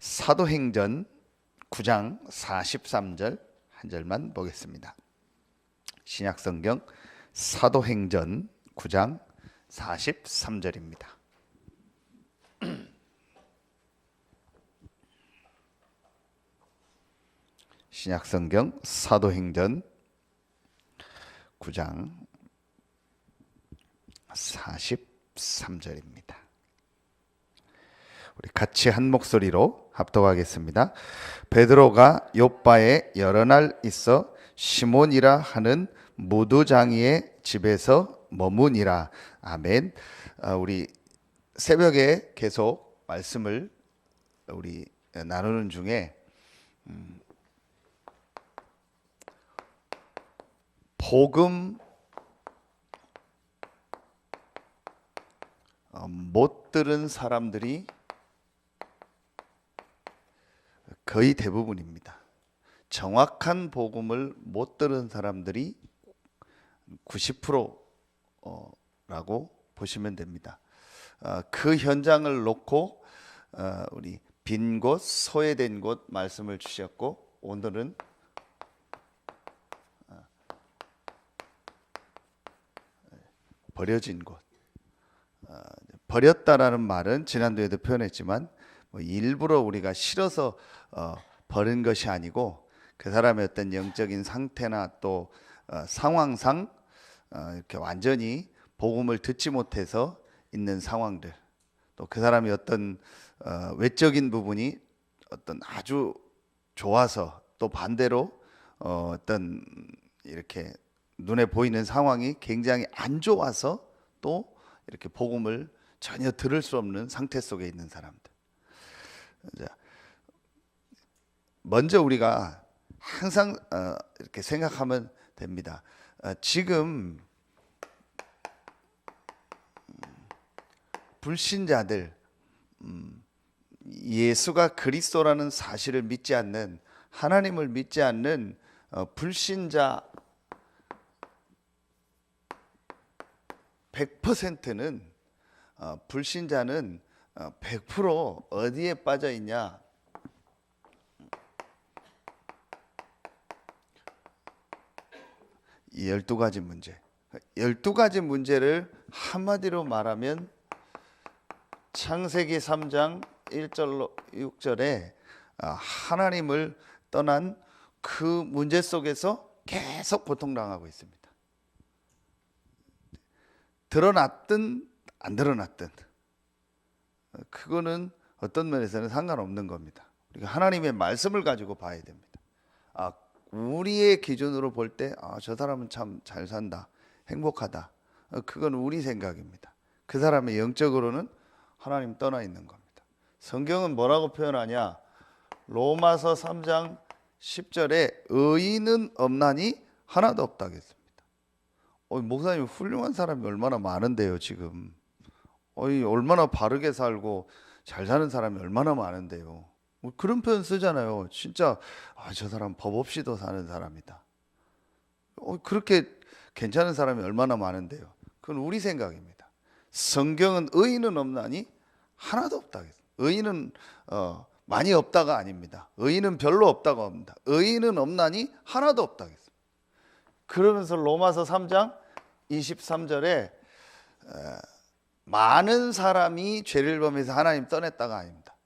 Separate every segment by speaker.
Speaker 1: 사도행전 9장 43절 한 절만 보겠습니다. 신약성경 사도행전 9장 43절입니다. 신약성경 사도행전 9장 43절입니다. 우리 같이 한 목소리로 합독하겠습니다. 베드로가 요바에 여러 날 있어 시몬이라 하는 무두장이의 집에서 머무니라. 아멘. 아, 우리 새벽에 계속 말씀을 우리 나누는 중에 음, 복음 어, 못 들은 사람들이 거의 대부분입니다. 정확한 복음을 못 들은 사람들이 90%라고 보시면 됩니다. 어, 그 현장을 놓고 어, 우리 빈 곳, 소외된 곳 말씀을 주셨고 오늘은 어, 버려진 곳. 버렸다라는 말은 지난주에도 표현했지만 뭐 일부러 우리가 싫어서 어, 버린 것이 아니고 그 사람의 어떤 영적인 상태나 또 어, 상황상 어, 이렇게 완전히 복음을 듣지 못해서 있는 상황들 또 그 사람이 어떤 어, 외적인 부분이 어떤 아주 좋아서 또 반대로 어, 어떤 이렇게 눈에 보이는 상황이 굉장히 안 좋아서 또 이렇게 복음을 전혀 들을 수 없는 상태 속에 있는 사람들. 자, 먼저 우리가 항상 어, 이렇게 생각하면 됩니다. 어, 지금 음, 불신자들 음, 예수가 그리스도라는 사실을 믿지 않는 하나님을 믿지 않는 어, 불신자 100%는 어, 불신자는 어, 100% 어디에 빠져 있냐? 이 12가지 문제. 12가지 문제를 한마디로 말하면 창세기 3장 1절로 6절에 어, 하나님을 떠난 그 문제 속에서 계속 고통당하고 있습니다. 드러났든 안 드러났든 그거는 어떤 면에서는 상관없는 겁니다. 우리가 하나님의 말씀을 가지고 봐야 됩니다. 아, 우리의 기준으로 볼 때, 아, 저 사람은 참 잘 산다, 행복하다. 어, 그건 우리 생각입니다. 그 사람의 영적으로는 하나님 떠나 있는 겁니다. 성경은 뭐라고 표현하냐? 로마서 3장 10절에 의인은 없나니 하나도 없다겠습니다. 어, 목사님 훌륭한 사람이 얼마나 많은데요, 지금. 어이 얼마나 바르게 살고 잘 사는 사람이 얼마나 많은데요. 뭐 그런 표현 쓰잖아요. 진짜 아, 저 사람 법 없이도 사는 사람이다. 어, 그렇게 괜찮은 사람이 얼마나 많은데요. 그건 우리 생각입니다. 성경은 의인은 없나니 하나도 없다. 의인은 어, 많이 없다가 아닙니다. 의인은 별로 없다가 없니다 의인은 없나니 하나도 없다. 그러면서 로마서 3장 23절에 많은 사람이 죄를 범해서 하나님 떠났다가 아닙니다.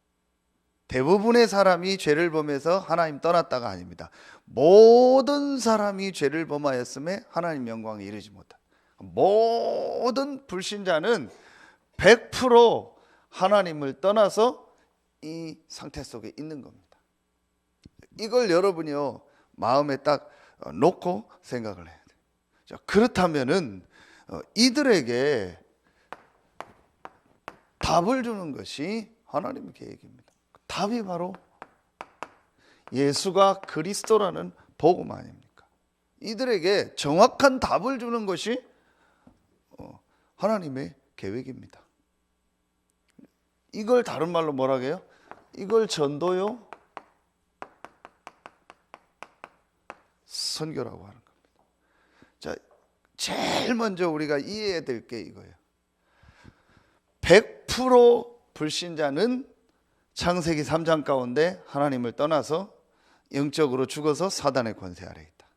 Speaker 1: 대부분의 사람이 죄를 범해서 하나님 떠났다가 아닙니다. 모든 사람이 죄를 범하였음에 하나님 영광에 이르지 못한 모든 불신자는 100% 하나님을 떠나서 이 상태 속에 있는 겁니다. 이걸 여러분이요 마음에 딱 놓고 생각을 해야 돼요. 자, 그렇다면은 어, 이들에게 답을 주는 것이 하나님의 계획입니다. 답이 바로 예수가 그리스도라는 복음 아닙니까? 이들에게 정확한 답을 주는 것이 어, 하나님의 계획입니다. 이걸 다른 말로 뭐라 해요? 이걸 전도요 선교라고 하는 겁니다. 자, 제일 먼저 우리가 이해해야 될 게 이거예요. 100% 불신자는 창세기 3장 가운데 하나님을 떠나서 영적으로 죽어서 사단의 권세 아래 있다.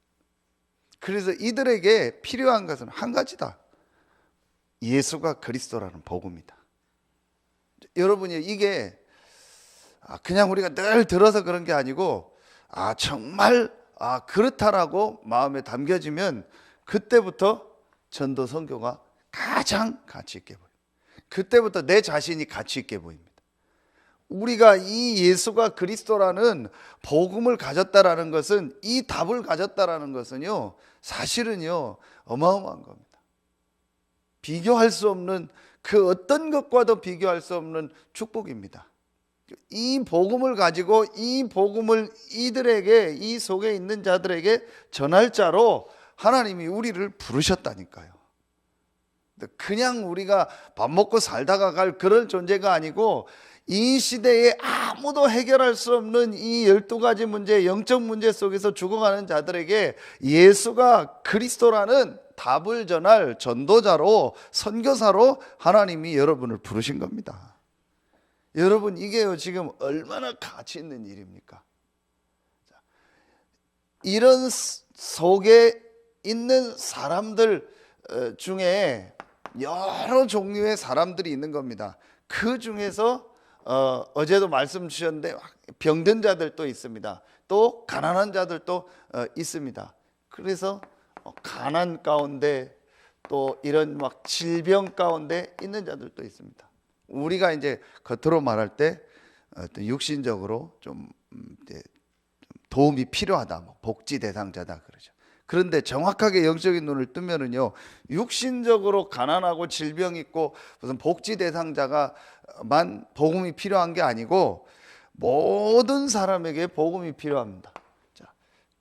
Speaker 1: 그래서 이들에게 필요한 것은 한 가지다. 예수가 그리스도라는 복음이다. 여러분이 이게 아, 그냥 우리가 늘 들어서 그런 게 아니고 아 정말 아 그렇다라고 마음에 담겨지면 그때부터 전도 선교가 가장 가치 있게 보여. 그때부터 내 자신이 가치 있게 보입니다. 우리가 이 예수가 그리스도라는 복음을 가졌다라는 것은 이 답을 가졌다라는 것은요 사실은요 어마어마한 겁니다. 비교할 수 없는 그 어떤 것과도 비교할 수 없는 축복입니다. 이 복음을 가지고 이 복음을 이들에게 이 속에 있는 자들에게 전할 자로 하나님이 우리를 부르셨다니까요. 그냥 우리가 밥 먹고 살다가 갈 그런 존재가 아니고 이 시대에 아무도 해결할 수 없는 이 12가지 문제, 영적 문제 속에서 죽어가는 자들에게 예수가 그리스도라는 답을 전할 전도자로 선교사로 하나님이 여러분을 부르신 겁니다. 여러분 이게요 지금 얼마나 가치 있는 일입니까? 이런 속에 있는 사람들 어, 중에 여러 종류의 사람들이 있는 겁니다. 그 중에서 어, 어제도 말씀 주셨는데 병든 자들도 있습니다. 또 가난한 자들도 어, 있습니다. 그래서 어, 가난 가운데 또 이런 막 질병 가운데 있는 자들도 있습니다. 우리가 이제 겉으로 말할 때 어떤 육신적으로 좀 음, 도움이 필요하다, 뭐 복지 대상자다 그러죠. 그런데 정확하게 영적인 눈을 뜨면은요, 육신적으로 가난하고 질병 있고 무슨 복지 대상자가만 복음이 필요한 게 아니고 모든 사람에게 복음이 필요합니다. 자,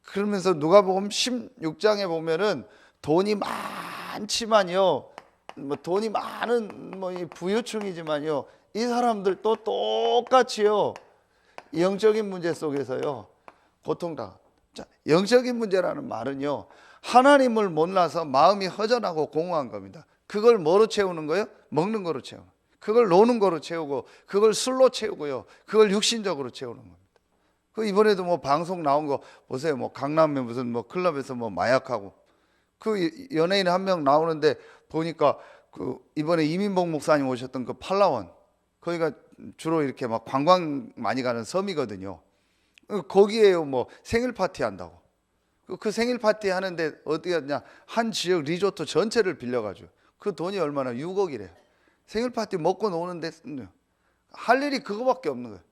Speaker 1: 그러면서 누가복음 16장에 보면은 돈이 많지만요, 뭐 돈이 많은 뭐 부유층이지만요, 이 사람들도 똑같이요 영적인 문제 속에서요 고통당. 자, 영적인 문제라는 말은요. 하나님을 몰라서 마음이 허전하고 공허한 겁니다. 그걸 뭐로 채우는 거예요? 먹는 거로 채우는. 그걸 노는 거로 채우고 그걸 술로 채우고요. 그걸 육신적으로 채우는 겁니다. 그 이번에도 뭐 방송 나온 거 보세요. 뭐 강남에 무슨 뭐 클럽에서 뭐 마약하고 그 연예인 한 명 나오는데 보니까 그 이번에 이민복 목사님 오셨던 그 팔라원 거기가 주로 이렇게 막 관광 많이 가는 섬이거든요. 거기에요 뭐 생일 파티 한다고. 그- 그 생일 파티 하는데 하냐 한 지역 리조트 전체를 빌려가지고 그 돈이 얼마나 6억이래. 생일 파티 먹고 노는데 할 일이 그거밖에 없는 거예요.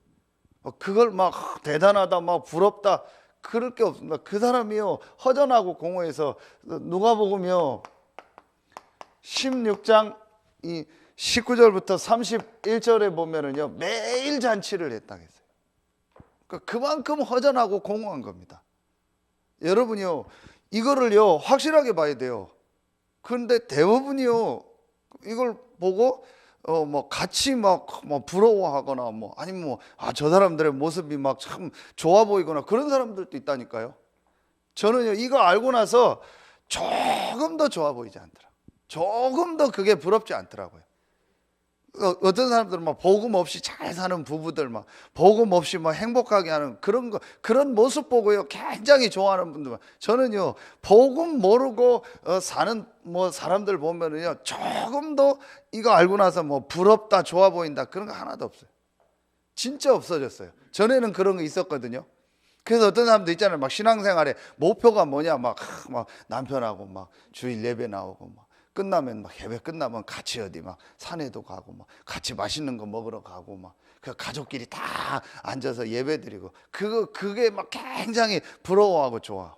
Speaker 1: 어, 그걸 막 대단하다, 막 부럽다 그럴 게 없습니다. 그 사람이요 허전하고 공허해서 누가 보면요 16장 이 19절부터 31절에 보면은요 매일 잔치를 했다 했어요. 그러니까 그만큼 허전하고 공허한 겁니다. 여러분이요 이거를요 확실하게 봐야 돼요. 그런데 대부분이요 이걸 보고 어 뭐 같이 막 뭐 부러워하거나 뭐 아니면 뭐 아 저 사람들의 모습이 막 참 좋아 보이거나 그런 사람들도 있다니까요. 저는요 이거 알고 나서 조금 더 좋아 보이지 않더라. 조금 더 그게 부럽지 않더라고요. 어, 어떤 사람들은 막 복음 없이 잘 사는 부부들 막 복음 없이 막 행복하게 하는 그런 거 그런 모습 보고요 굉장히 좋아하는 분들 저는요 복음 모르고 어, 사는 뭐 사람들 보면은요 조금 더 이거 알고 나서 뭐 부럽다 좋아 보인다 그런 거 하나도 없어요. 진짜 없어졌어요. 전에는 그런 거 있었거든요. 그래서 어떤 사람도 있잖아요. 막 신앙생활에 목표가 뭐냐 막, 하, 막 남편하고 막 주일 예배 나오고 막 끝나면 막 예배 끝나면 같이 어디 막 산에도 가고 막 같이 맛있는 거 먹으러 가고 막 그 가족끼리 다 앉아서 예배 드리고 그거 그게 막 굉장히 부러워하고 좋아.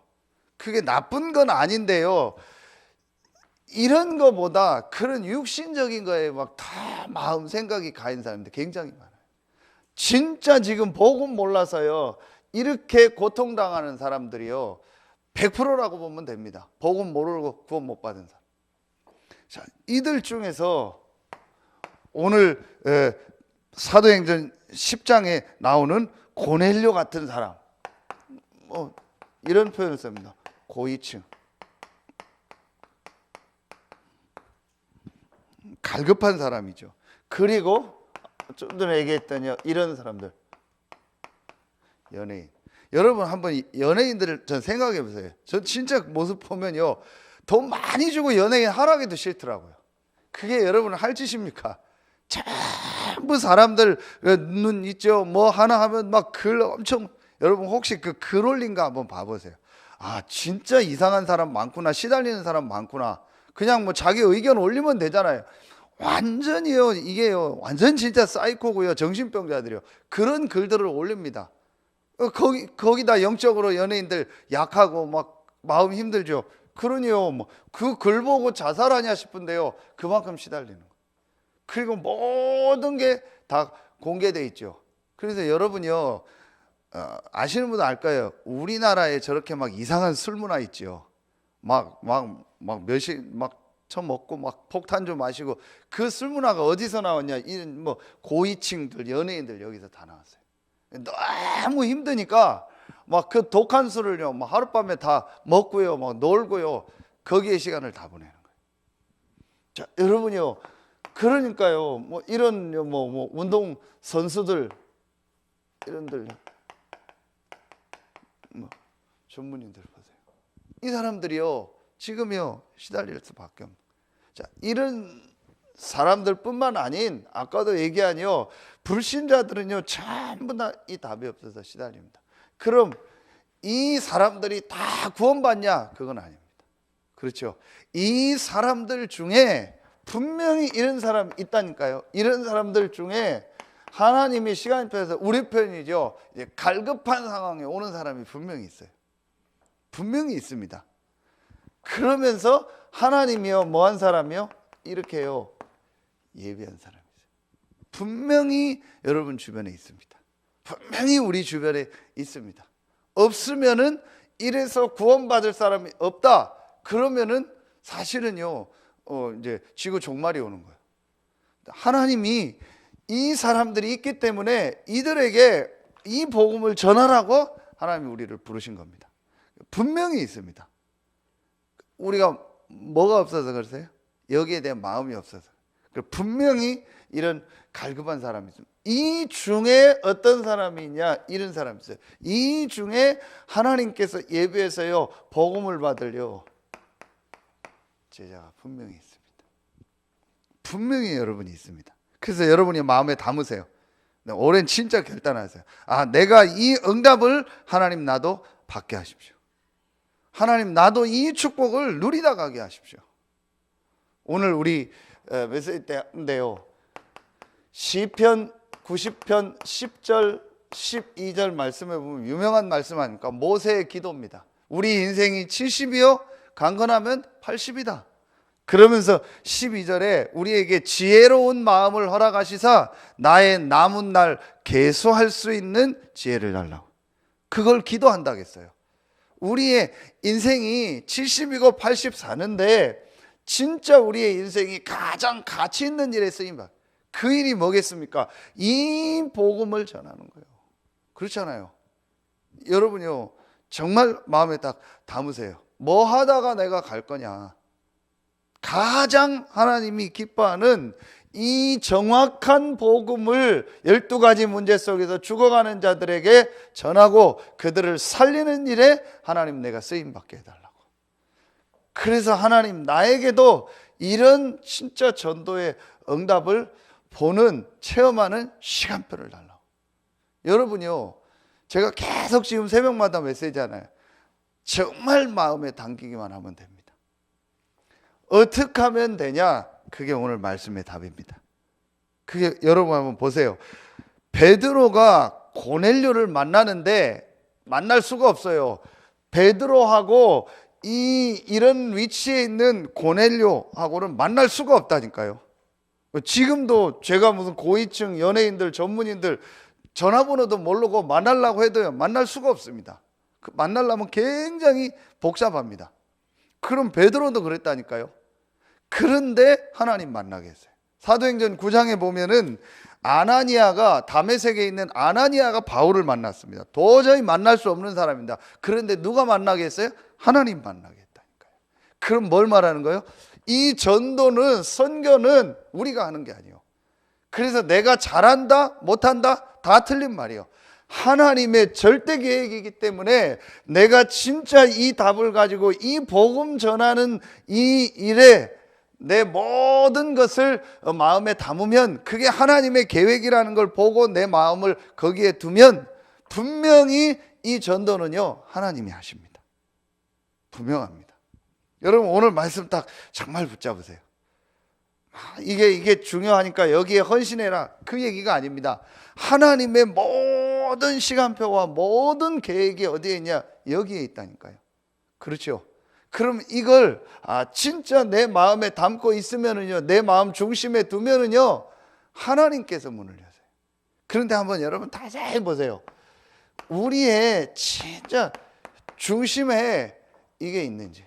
Speaker 1: 그게 나쁜 건 아닌데요. 이런 거보다 그런 육신적인 거에 막 다 마음 생각이 가인 사람들 굉장히 많아요. 진짜 지금 복음 몰라서요. 이렇게 고통당하는 사람들이요. 100%라고 보면 됩니다. 복음 모르고 구원 못 받은 사람. 자, 이들 중에서 오늘 에, 사도행전 10장에 나오는 고넬료 같은 사람, 뭐 이런 표현을 씁니다. 고위층, 갈급한 사람이죠. 그리고 좀 전에 얘기했더니요 이런 사람들. 연예인. 여러분 한번 이 연예인들을 전 생각해 보세요. 전 진짜 모습 보면요 돈 많이 주고 연예인 하라기도 싫더라고요. 그게 여러분 할 짓입니까? 전부 사람들 어, 눈 있죠? 뭐 하나 하면 막 글 엄청 여러분 혹시 그 글 올린 거 한번 봐보세요. 아 진짜 이상한 사람 많구나. 시달리는 사람 많구나. 그냥 뭐 자기 의견 올리면 되잖아요. 완전히요. 이게요. 완전 진짜 사이코고요. 정신병자들이요. 그런 글들을 올립니다. 어, 거기 거기다 영적으로 연예인들 약하고 막 마음 힘들죠 그러니요 뭐 그 글 보고 자살하냐 싶은데요. 그만큼 시달리는 거. 그리고 모든 게 다 공개돼 있죠. 그래서 여러분이요 어, 아시는 분은 알 거예요? 우리나라에 저렇게 막 이상한 술 문화 있죠. 막 막 막 몇시 막 처먹고 막 폭탄 좀 마시고 그 술 문화가 어디서 나왔냐? 이런 뭐 고위층들 연예인들 여기서 다 나왔어요. 너무 힘드니까 막 그 독한 술을요 막 하룻밤에 다 먹고요 막 놀고요 거기에 시간을 다 보내는 거예요. 자 여러분이요 그러니까요 뭐 이런 뭐, 뭐 운동 선수들 이런들 뭐 전문인들 보세요. 이 사람들이요 지금요 시달릴 수밖에 없는 자 이런 사람들뿐만 아닌 아까도 얘기한요 불신자들은요 전부 다 이 답이 없어서 시달립니다. 그럼 이 사람들이 다 구원받냐? 그건 아닙니다. 그렇죠. 이 사람들 중에 분명히 이런 사람 있다니까요. 이런 사람들 중에 하나님이 시간표에서 우리 편이죠. 이제 갈급한 상황에 오는 사람이 분명히 있어요. 분명히 있습니다. 그러면서 하나님이요 뭐한 사람이요 이렇게요 예비한 사람이죠. 분명히 여러분 주변에 있습니다. 분명히 우리 주변에 있습니다. 없으면은 이래서 구원받을 사람이 없다. 그러면은 사실은요 어 이제 지구 종말이 오는 거예요. 하나님이 이 사람들이 있기 때문에 이들에게 이 복음을 전하라고 하나님이 우리를 부르신 겁니다. 분명히 있습니다. 우리가 뭐가 없어서 그러세요? 여기에 대한 마음이 없어서. 분명히 이런 갈급한 사람이 있습니다. 이 중에 어떤 사람이 있냐? 이런 사람이 있어요. 이 중에 하나님께서 예배에서요, 복음을 받을요, 제자가 분명히 있습니다. 분명히 여러분이 있습니다. 그래서 여러분이 마음에 담으세요. 올해는 진짜 결단하세요. 아, 내가 이 응답을 하나님 나도 받게 하십시오. 하나님 나도 이 축복을 누리다 가게 하십시오. 오늘 우리 메시지 때인데요. 시편 90편 10절 12절 말씀에 보면 유명한 말씀 아닙니까? 모세의 기도입니다. 우리 인생이 70이요 강건하면 80이다. 그러면서 12절에 우리에게 지혜로운 마음을 허락하시사 나의 남은 날 계수할 수 있는 지혜를 달라고. 그걸 기도한다겠어요. 우리의 인생이 70이고 80 사는데 진짜 우리의 인생이 가장 가치 있는 일에 쓰임 받. 그 일이 뭐겠습니까? 이 복음을 전하는 거예요. 그렇잖아요. 여러분요, 정말 마음에 딱 담으세요. 뭐 하다가 내가 갈 거냐. 가장 하나님이 기뻐하는 이 정확한 복음을 12가지 문제 속에서 죽어가는 자들에게 전하고 그들을 살리는 일에 하나님 내가 쓰임 받게 해달라고. 그래서 하나님 나에게도 이런 진짜 전도의 응답을 보는 체험하는 시간표를 달라고. 여러분요. 제가 계속 지금 새벽마다 메시지 하나요. 정말 마음에 담기기만 하면 됩니다. 어떻게 하면 되냐? 그게 오늘 말씀의 답입니다. 그게 여러분 한번 보세요. 베드로가 고넬료를 만나는데 만날 수가 없어요. 베드로하고 이 이런 위치에 있는 고넬료하고는 만날 수가 없다니까요. 지금도 제가 무슨 고위층 연예인들 전문인들 전화번호도 모르고 만나려고 해도요 만날 수가 없습니다. 그 만나려면 굉장히 복잡합니다. 그럼 베드로도 그랬다니까요. 그런데 하나님 만나게 했어요. 사도행전 9장에 보면은 아나니아가 다메섹에 있는 아나니아가 바울을 만났습니다. 도저히 만날 수 없는 사람입니다. 그런데 누가 만나게 했어요? 하나님 만나게 했다니까요. 그럼 뭘 말하는 거예요? 이 전도는 선교는 우리가 하는 게 아니에요. 그래서 내가 잘한다, 못한다, 다 틀린 말이에요. 하나님의 절대 계획이기 때문에 내가 진짜 이 답을 가지고 이 복음 전하는 이 일에 내 모든 것을 어, 마음에 담으면 그게 하나님의 계획이라는 걸 보고 내 마음을 거기에 두면 분명히 이 전도는요 하나님이 하십니다. 분명합니다. 여러분 오늘 말씀 딱 정말 붙잡으세요. 아, 이게 이게 중요하니까 여기에 헌신해라 그 얘기가 아닙니다. 하나님의 모든 시간표와 모든 계획이 어디에 있냐 여기에 있다니까요. 그렇죠. 그럼 이걸 아 진짜 내 마음에 담고 있으면은요 내 마음 중심에 두면은요 하나님께서 문을 여세요. 그런데 한번 여러분 자세히 보세요. 우리의 진짜 중심에 이게 있는지.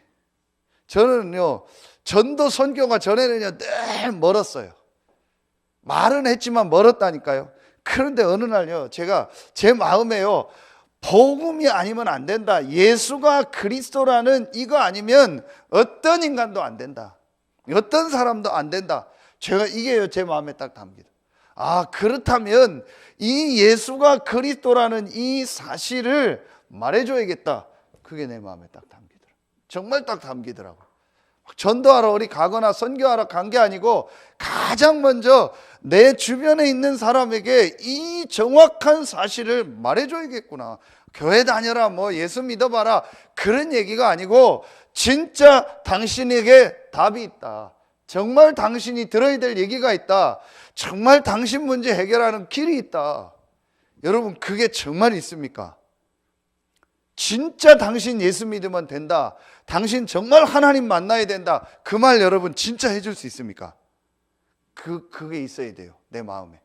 Speaker 1: 저는요 전도 선교가 전에는요 늘 멀었어요. 말은 했지만 멀었다니까요. 그런데 어느 날요 제가 제 마음에요 복음이 아니면 안 된다. 예수가 그리스도라는 이거 아니면 어떤 인간도 안 된다. 어떤 사람도 안 된다. 제가 이게요 제 마음에 딱 담기다. 아 그렇다면 이 예수가 그리스도라는 이 사실을 말해줘야겠다. 그게 내 마음에 딱 담기더라. 정말 딱 담기더라고. 전도하러 어디 가거나 선교하러 간 게 아니고 가장 먼저 내 주변에 있는 사람에게 이 정확한 사실을 말해줘야겠구나. 교회 다녀라, 뭐 예수 믿어봐라. 그런 얘기가 아니고 진짜 당신에게 답이 있다. 정말 당신이 들어야 될 얘기가 있다. 정말 당신 문제 해결하는 길이 있다. 여러분, 그게 정말 있습니까? 진짜 당신 예수 믿으면 된다. 당신 정말 하나님 만나야 된다. 그 말 여러분 진짜 해줄 수 있습니까? 그, 그게 있어야 돼요. 내 마음에.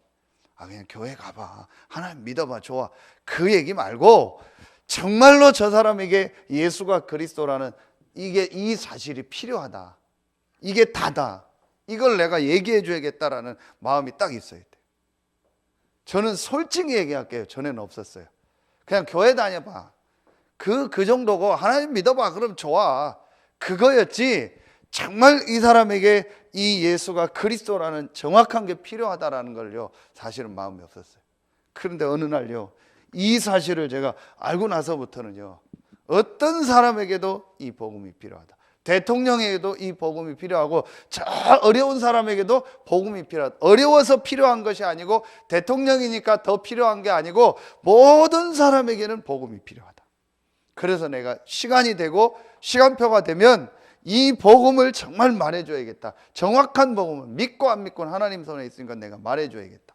Speaker 1: 아, 그냥 교회 가봐. 하나님 믿어봐. 좋아. 그 얘기 말고 정말로 저 사람에게 예수가 그리스도라는 이게 이 사실이 필요하다. 이게 다다. 이걸 내가 얘기해 줘야겠다라는 마음이 딱 있어야 돼. 저는 솔직히 얘기할게요. 전에는 없었어요. 그냥 교회 다녀봐. 그, 그 정도고 하나님 믿어봐. 그럼 좋아. 그거였지. 정말 이 사람에게 이 예수가 그리스도라는 정확한 게 필요하다라는 걸요. 사실은 마음이 없었어요. 그런데 어느 날요. 이 사실을 제가 알고 나서부터는요. 어떤 사람에게도 이 복음이 필요하다. 대통령에게도 이 복음이 필요하고 저 어려운 사람에게도 복음이 필요하다. 어려워서 필요한 것이 아니고 대통령이니까 더 필요한 게 아니고 모든 사람에게는 복음이 필요하다. 그래서 내가 시간이 되고 시간표가 되면 이 복음을 정말 말해줘야겠다. 정확한 복음을 믿고 안 믿고는 하나님 손에 있으니까 내가 말해줘야겠다.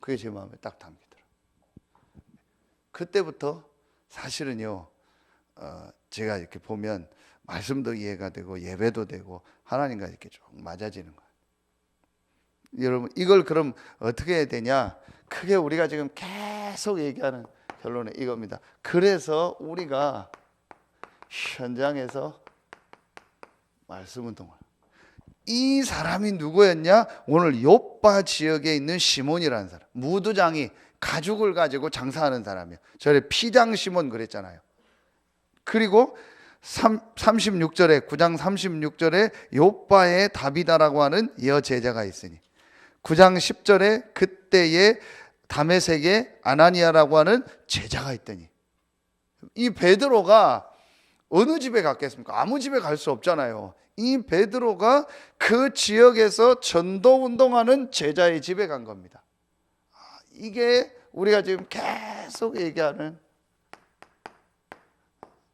Speaker 1: 그게 제 마음에 딱 담기더라. 그때부터 사실은요, 어, 제가 이렇게 보면 말씀도 이해가 되고 예배도 되고 하나님과 이렇게 좀 맞아지는 거예요. 여러분 이걸 그럼 어떻게 해야 되냐? 크게 우리가 지금 계속 얘기하는 결론은 이겁니다. 그래서 우리가 현장에서 말씀 운동을 이 사람이 누구였냐? 오늘 요빠 지역에 있는 시몬이라는 사람. 무두장이 가죽을 가지고 장사하는 사람이에요. 저래 피장 시몬 그랬잖아요. 그리고 36절에 9장 36절에 요빠의 다비다라고 하는 여제자가 있으니 9장 10절에 그때의 다메섹의 아나니아라고 하는 제자가 있더니 이 베드로가 어느 집에 갔겠습니까? 아무 집에 갈 수 없잖아요. 이 베드로가 그 지역에서 전도 운동하는 제자의 집에 간 겁니다. 아, 이게 우리가 지금 계속 얘기하는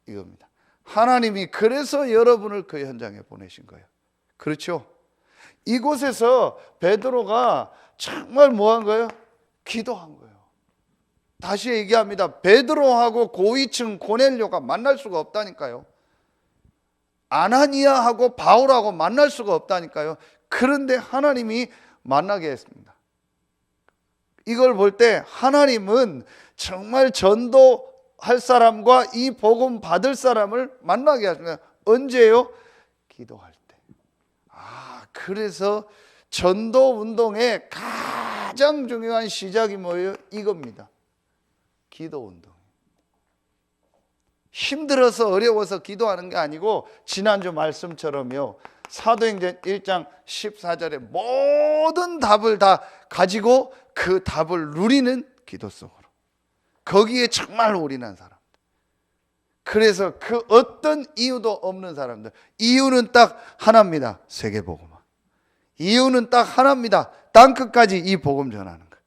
Speaker 1: 이겁니다. 하나님이 그래서 여러분을 그 현장에 보내신 거예요. 그렇죠? 이곳에서 베드로가 정말 뭐 한 거예요? 기도한 거예요. 다시 얘기합니다. 베드로하고 고위층 고넬료가 만날 수가 없다니까요. 아나니아하고 바울하고 만날 수가 없다니까요. 그런데 하나님이 만나게 했습니다. 이걸 볼 때 하나님은 정말 전도할 사람과 이 복음 받을 사람을 만나게 하십니다. 언제요? 기도할 때. 아, 그래서 전도 운동의 가 장 중요한 시작이 뭐예요? 이겁니다. 기도 운동. 힘들어서 어려워서 기도하는 게 아니고 지난주 말씀처럼요. 사도행전 1장 14절에 모든 답을 다 가지고 그 답을 누리는 기도 속으로. 거기에 정말 올인한 사람. 그래서 그 어떤 이유도 없는 사람들. 이유는 딱 하나입니다. 세계복음화. 이유는 딱 하나입니다. 땅 끝까지 이 복음 전하는 거.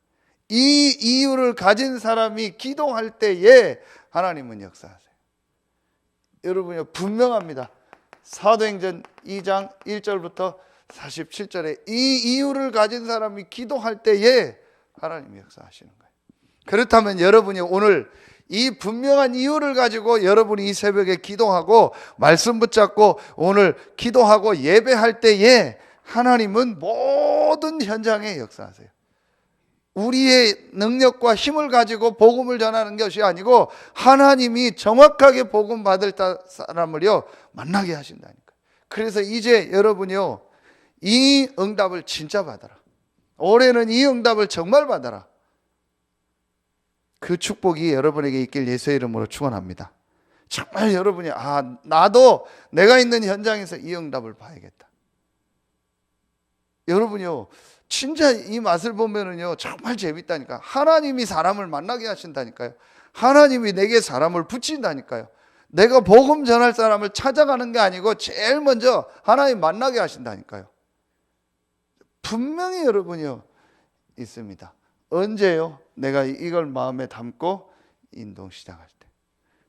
Speaker 1: 이 이유를 가진 사람이 기도할 때에 하나님은 역사하세요. 여러분요 분명합니다. 사도행전 2장 1절부터 47절에 이 이유를 가진 사람이 기도할 때에 하나님이 역사하시는 거예요. 그렇다면 여러분이 오늘 이 분명한 이유를 가지고 여러분이 이 새벽에 기도하고 말씀 붙잡고 오늘 기도하고 예배할 때에 하나님은 모든 현장에 역사하세요. 우리의 능력과 힘을 가지고 복음을 전하는 것이 아니고 하나님이 정확하게 복음 받을 사람을요 만나게 하신다니까. 그래서 이제 여러분이요 이 응답을 진짜 받아라. 올해는 이 응답을 정말 받아라. 그 축복이 여러분에게 있길 예수의 이름으로 축원합니다. 정말 여러분이 아 나도 내가 있는 현장에서 이 응답을 봐야겠다. 여러분요 진짜 이 맛을 보면은요 정말 재밌다니까 하나님이 사람을 만나게 하신다니까요. 하나님이 내게 사람을 붙인다니까요. 내가 복음 전할 사람을 찾아가는 게 아니고 제일 먼저 하나님 만나게 하신다니까요. 분명히 여러분이요 있습니다. 언제요? 내가 이걸 마음에 담고 인동 시작할 때.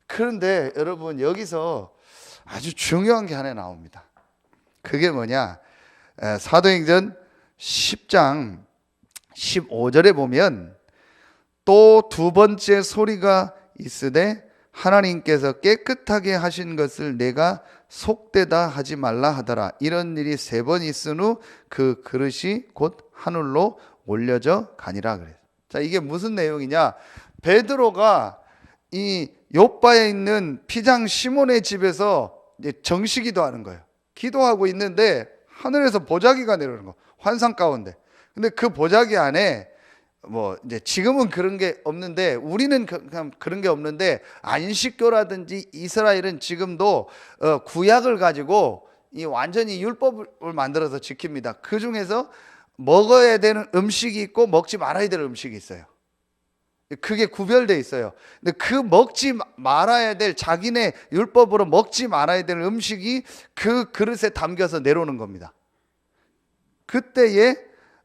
Speaker 1: 그런데 여러분 여기서 아주 중요한 게 하나 나옵니다. 그게 뭐냐 사도행전 10장 15절에 보면 또 두 번째 소리가 있으되 하나님께서 깨끗하게 하신 것을 내가 속되다 하지 말라 하더라. 이런 일이 세 번 있은 후 그 그릇이 곧 하늘로 올려져 가니라 그래. 자, 이게 무슨 내용이냐? 베드로가 이 요바에 있는 피장 시몬의 집에서 이제 정식 기도 하는 거예요. 기도하고 있는데 하늘에서 보자기가 내려오는 거. 환상 가운데. 근데 그 보자기 안에 뭐 이제 지금은 그런 게 없는데 우리는 그, 그냥 그런 게 없는데 안식교라든지 이스라엘은 지금도 어 구약을 가지고 이 완전히 율법을 만들어서 지킵니다. 그 중에서 먹어야 되는 음식이 있고 먹지 말아야 될 음식이 있어요. 그게 구별돼 있어요. 근데 그 먹지 말아야 될 자기네 율법으로 먹지 말아야 될 음식이 그 그릇에 담겨서 내려오는 겁니다. 그때에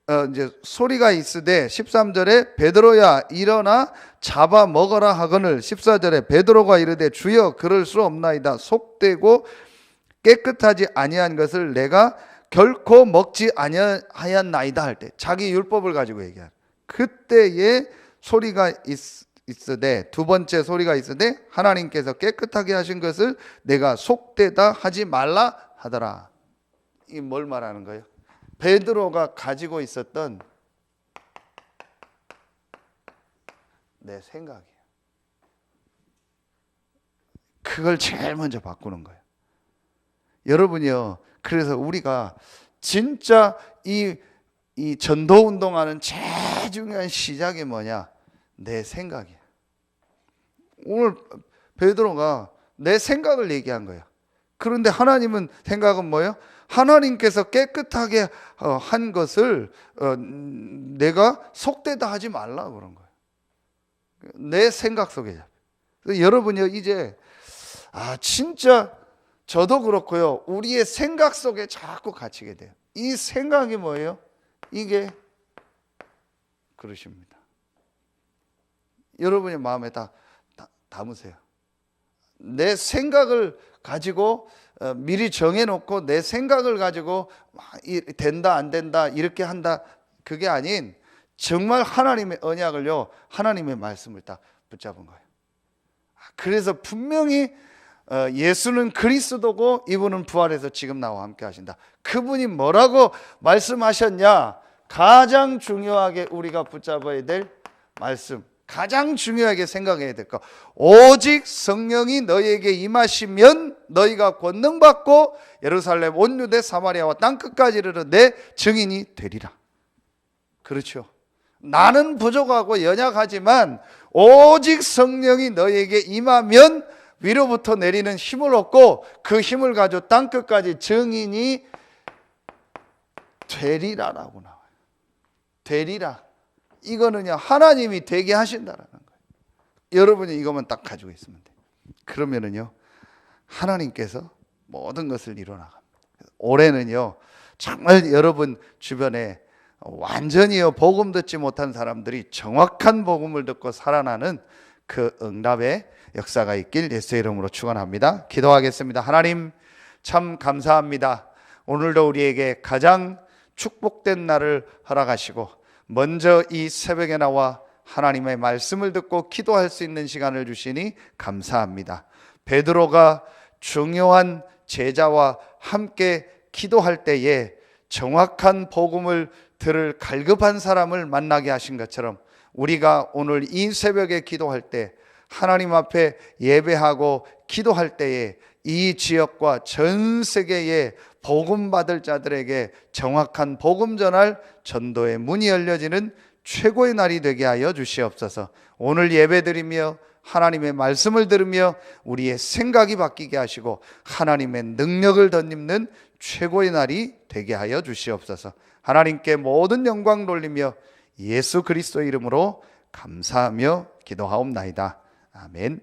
Speaker 1: 어 이제 소리가 있으되 13절에 베드로야 일어나 잡아 먹어라 하거늘 14절에 베드로가 이르되 주여 그럴 수 없나이다 속되고 깨끗하지 아니한 것을 내가 결코 먹지 아니하였나이다 할 때 자기 율법을 가지고 얘기하는 그때에 소리가 있, 있으되 두 번째 소리가 있으되 하나님께서 깨끗하게 하신 것을 내가 속되다 하지 말라 하더라 이 뭘 말하는 거예요? 베드로가 가지고 있었던 내 생각이에요. 그걸 제일 먼저 바꾸는 거예요. 여러분이요. 그래서 우리가 진짜 이, 이 전도 운동하는 제일 중요한 시작이 뭐냐? 내 생각이에요. 오늘 베드로가 내 생각을 얘기한 거야. 그런데 하나님은 생각은 뭐예요? 하나님께서 깨끗하게 어, 한 것을 어, 내가 속되다 하지 말라 그런 거예요. 내 생각 속에 여러분요 이제 아 진짜 저도 그렇고요. 우리의 생각 속에 자꾸 갇히게 돼요. 이 생각이 뭐예요? 이게 그러십니다. 여러분의 마음에 다, 다 담으세요. 내 생각을 가지고 어, 미리 정해놓고 내 생각을 가지고 된다 안 된다 이렇게 한다 그게 아닌 정말 하나님의 언약을요 하나님의 말씀을 딱 붙잡은 거예요. 그래서 분명히 어, 예수는 그리스도고 이분은 부활해서 지금 나와 함께 하신다. 그분이 뭐라고 말씀하셨냐? 가장 중요하게 우리가 붙잡아야 될 말씀. 가장 중요하게 생각해야 될 것. 오직 성령이 너희에게 임하시면 너희가 권능 받고 예루살렘 온 유대 사마리아와 땅 끝까지 이르러 내 증인이 되리라. 그렇죠. 나는 부족하고 연약하지만 오직 성령이 너희에게 임하면 위로부터 내리는 힘을 얻고 그 힘을 가지고 땅 끝까지 증인이 되리라라고 나와요. 되리라. 이거는요 하나님이 되게 하신다라는 거예요. 여러분이 이것만 딱 가지고 있으면 돼. 그러면은요 하나님께서 모든 것을 이뤄나갑니다. 올해는요 정말 여러분 주변에 완전히요 복음 듣지 못한 사람들이 정확한 복음을 듣고 살아나는 그 응답의 역사가 있길 예수의 이름으로 축원합니다. 기도하겠습니다. 하나님 참 감사합니다. 오늘도 우리에게 가장 축복된 날을 허락하시고 먼저 이 새벽에 나와 하나님의 말씀을 듣고 기도할 수 있는 시간을 주시니 감사합니다. 베드로가 중요한 제자와 함께 기도할 때에 정확한 복음을 들을 갈급한 사람을 만나게 하신 것처럼 우리가 오늘 이 새벽에 기도할 때 하나님 앞에 예배하고 기도할 때에 이 지역과 전 세계의 복음 받을 자들에게 정확한 복음 전할 전도의 문이 열려지는 최고의 날이 되게 하여 주시옵소서. 오늘 예배드리며 하나님의 말씀을 들으며 우리의 생각이 바뀌게 하시고 하나님의 능력을 덧입는 최고의 날이 되게 하여 주시옵소서. 하나님께 모든 영광 돌리며 예수 그리스도 이름으로 감사하며 기도하옵나이다. 아멘.